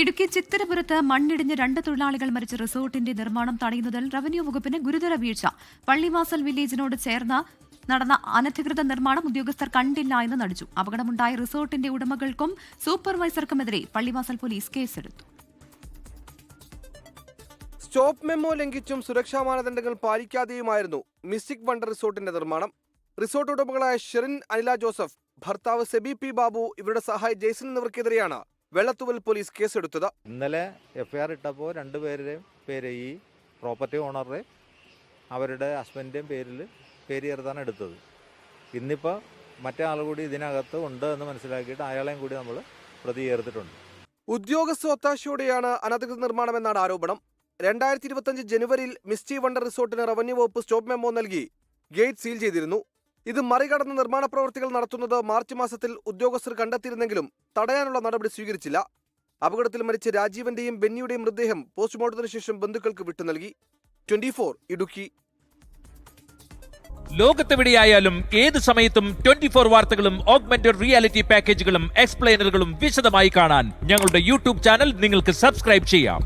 ഇടുക്കി ചിത്തിരപുരത്ത് മണ്ണിടിഞ്ഞ് രണ്ട് തൊഴിലാളികൾ മരിച്ച റിസോർട്ടിന്റെ നിർമ്മാണം തടയുന്നതിൽ റവന്യൂ വകുപ്പിന് ഗുരുതര വീഴ്ച. പള്ളിവാസൽ വില്ലേജിനോട് ചേർന്ന് നടന്ന അനധികൃത നിർമ്മാണം ഉദ്യോഗസ്ഥർ കണ്ടില്ല എന്ന് നടിച്ചു. അപകടമുണ്ടായ റിസോർട്ടിന്റെ ഉടമകൾക്കും സൂപ്പർവൈസർക്കുമെതിരെ പള്ളിവാസൽ പോലീസ് കേസെടുത്തു. സ്റ്റോപ്പ് മെമ്മോ ലംഘിച്ചും സുരക്ഷാ മാനദണ്ഡങ്ങൾ പാലിക്കാതെയുമായിരുന്നു മിസ്റ്റിക് വണ്ടർ റിസോർട്ടിന്റെ നിർമ്മാണം. റിസോർട്ട് ഉടമകളായ ഷെറിൻ അനില ജോസഫ് ഭർത്താവ് സെബി പി ബാബു ഇവരുടെ സഹായി ജെയ്സൺ എന്നിവർക്കെതിരെയാണ് വെള്ളത്തുവൽ പോലീസ് കേസെടുത്തത്. ഇന്നലെ എഫ്ഐആർ ആർ ഇട്ടപ്പോൾ രണ്ടുപേരുടെയും പേര് ഈ പ്രോപ്പർട്ടി ഓണറുടെ അവരുടെ ഹസ്ബൻഡിന്റെയും പേരിൽ പേര് ചേർത്താണ് എടുത്തത്. ഇന്നിപ്പോൾ മറ്റേ ആൾ കൂടി ഇതിനകത്ത് ഉണ്ട് എന്ന് മനസ്സിലാക്കിയിട്ട് അയാളെയും കൂടി നമ്മൾ പ്രതി ചേർത്തിട്ടുണ്ട്. ഉദ്യോഗസ്ഥ ഒത്താശയോടെയാണ് അനധികൃത നിർമ്മാണം എന്നാണ് ആരോപണം. രണ്ടായിരത്തി ഇരുപത്തഞ്ച് ജനുവരിയിൽ മിസ്റ്റി വണ്ടർ റിസോർട്ടിന് റവന്യൂ വകുപ്പ് സ്റ്റോപ്പ് മെമ്മോ നൽകി. ഗേറ്റ് സീൽ ചെയ്തിരുന്നു. ഇത് മറികടന്ന് നിർമ്മാണ പ്രവൃത്തികൾ നടത്തുന്നത് മാർച്ച് മാസത്തിൽ ഉദ്യോഗസ്ഥർ കണ്ടെത്തിയിരുന്നെങ്കിലും തടയാനുള്ള നടപടി സ്വീകരിച്ചില്ല. അപകടത്തിൽ മരിച്ച രാജീവന്റെയും ബെന്നിയുടെയും മൃതദേഹം പോസ്റ്റ്മോർട്ടത്തിന് ശേഷം ബന്ധുക്കൾക്ക് വിട്ടു നൽകി. ട്വന്റി ഇടുക്കി. ലോകത്തെവിടെയായാലും ഏത് സമയത്തും ട്വന്റി ഫോർ വാർത്തകളും ഓഗ്മെന്റഡ് റിയാലിറ്റി പാക്കേജുകളും എക്സ്പ്ലെയിനറുകളും വിശദമായി കാണാൻ ഞങ്ങളുടെ യൂട്യൂബ് ചാനൽ നിങ്ങൾക്ക് സബ്സ്ക്രൈബ് ചെയ്യാം.